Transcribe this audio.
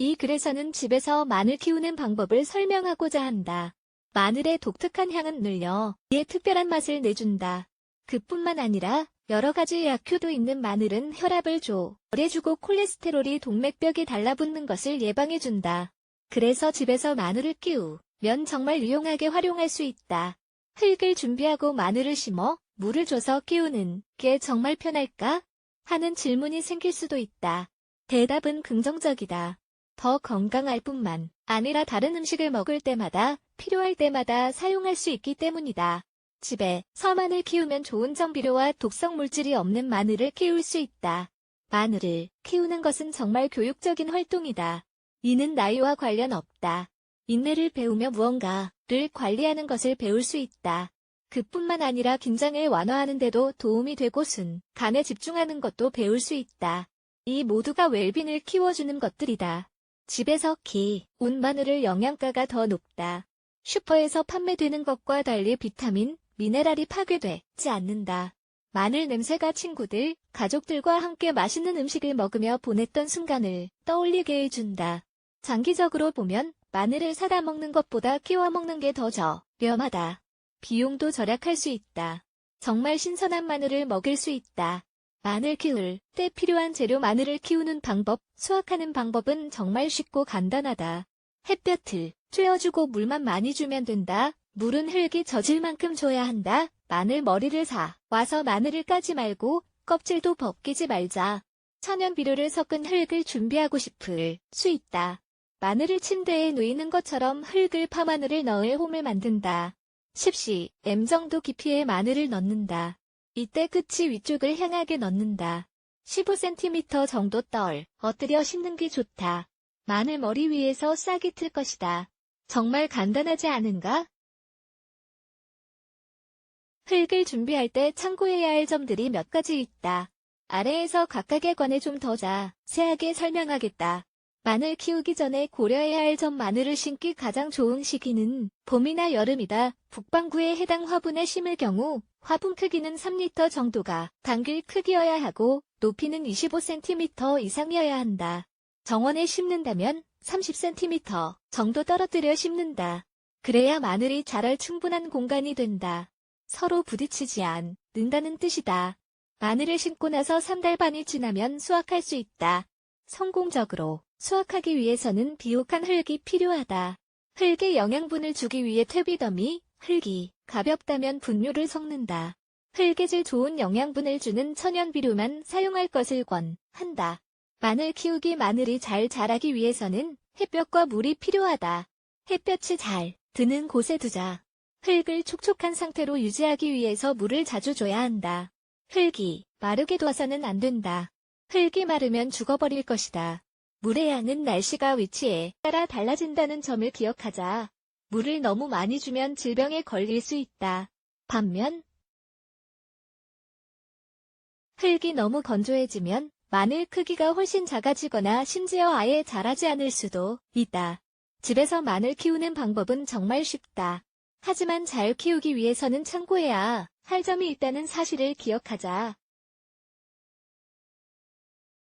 이 글에서는 집에서 마늘 키우는 방법을 설명하고자 한다. 마늘의 독특한 향은 늘려 이에 특별한 맛을 내준다. 그뿐만 아니라 여러 가지 약효도 있는 마늘은 혈압을 조절해주고 콜레스테롤이 동맥벽에 달라붙는 것을 예방해준다. 그래서 집에서 마늘을 키우면 정말 유용하게 활용할 수 있다. 흙을 준비하고 마늘을 심어 물을 줘서 키우는 게 정말 편할까? 하는 질문이 생길 수도 있다. 대답은 긍정적이다. 더 건강할 뿐만 아니라 다른 음식을 먹을 때마다 필요할 때마다 사용할 수 있기 때문이다. 집에 서마늘 키우면 좋은 정비료와 독성 물질이 없는 마늘을 키울 수 있다. 마늘을 키우는 것은 정말 교육적인 활동이다. 이는 나이와 관련 없다. 인내를 배우며 무언가를 관리하는 것을 배울 수 있다. 그뿐만 아니라 긴장을 완화하는 데도 도움이 되고 순, 간에 집중하는 것도 배울 수 있다. 이 모두가 웰빙을 키워주는 것들이다. 집에서 키운 마늘을 영양가가 더 높다. 슈퍼에서 판매되는 것과 달리 비타민, 미네랄이 파괴되지 않는다. 마늘 냄새가 친구들, 가족들과 함께 맛있는 음식을 먹으며 보냈던 순간을 떠올리게 해준다. 장기적으로 보면 마늘을 사다 먹는 것보다 키워 먹는 게 더 저렴하다. 비용도 절약할 수 있다. 정말 신선한 마늘을 먹을 수 있다. 마늘 키울 때 필요한 재료 마늘을 키우는 방법, 수확하는 방법은 정말 쉽고 간단하다. 햇볕을 쬐어주고 물만 많이 주면 된다. 물은 흙이 젖을 만큼 줘야 한다. 마늘 머리를 사 와서 마늘을 까지 말고 껍질도 벗기지 말자. 천연 비료를 섞은 흙을 준비하고 싶을 수 있다. 마늘을 침대에 놓이는 것처럼 흙을 파마늘을 넣을 홈을 만든다. 10cm 정도 깊이의 마늘을 넣는다. 이때 끝이 위쪽을 향하게 넣는다. 15cm 정도 떨, 엎드려 심는 게 좋다. 마늘 머리 위에서 싹이 틀 것이다. 정말 간단하지 않은가? 흙을 준비할 때 참고해야 할 점들이 몇 가지 있다. 아래에서 각각에 관해 좀 더 자 세하게 설명하겠다. 마늘 키우기 전에 고려해야 할 점 마늘을 심기 가장 좋은 시기는 봄이나 여름이다. 북반구에 해당 화분에 심을 경우 화분 크기는 3리터 정도가 당길 크기여야 하고 높이는 25cm 이상이어야 한다. 정원에 심는다면 30cm 정도 떨어뜨려 심는다. 그래야 마늘이 자랄 충분한 공간이 된다. 서로 부딪히지 않는다는 뜻이다. 마늘을 심고 나서 3달 반이 지나면 수확할 수 있다. 성공적으로 수확하기 위해서는 비옥한 흙이 필요하다. 흙에 영양분을 주기 위해 퇴비더미, 흙이 가볍다면 분뇨를 섞는다. 흙에 질 좋은 영양분을 주는 천연 비료만 사용할 것을 권한다. 마늘 키우기 마늘이 잘 자라기 위해서는 햇볕과 물이 필요하다. 햇볕이 잘 드는 곳에 두자. 흙을 촉촉한 상태로 유지하기 위해서 물을 자주 줘야 한다. 흙이 마르게 둬서는 안 된다. 흙이 마르면 죽어버릴 것이다. 물의 양은 날씨가 위치에 따라 달라진다는 점을 기억하자. 물을 너무 많이 주면 질병에 걸릴 수 있다. 반면 흙이 너무 건조해지면 마늘 크기가 훨씬 작아지거나 심지어 아예 자라지 않을 수도 있다. 집에서 마늘 키우는 방법은 정말 쉽다. 하지만 잘 키우기 위해서는 참고해야 할 점이 있다는 사실을 기억하자.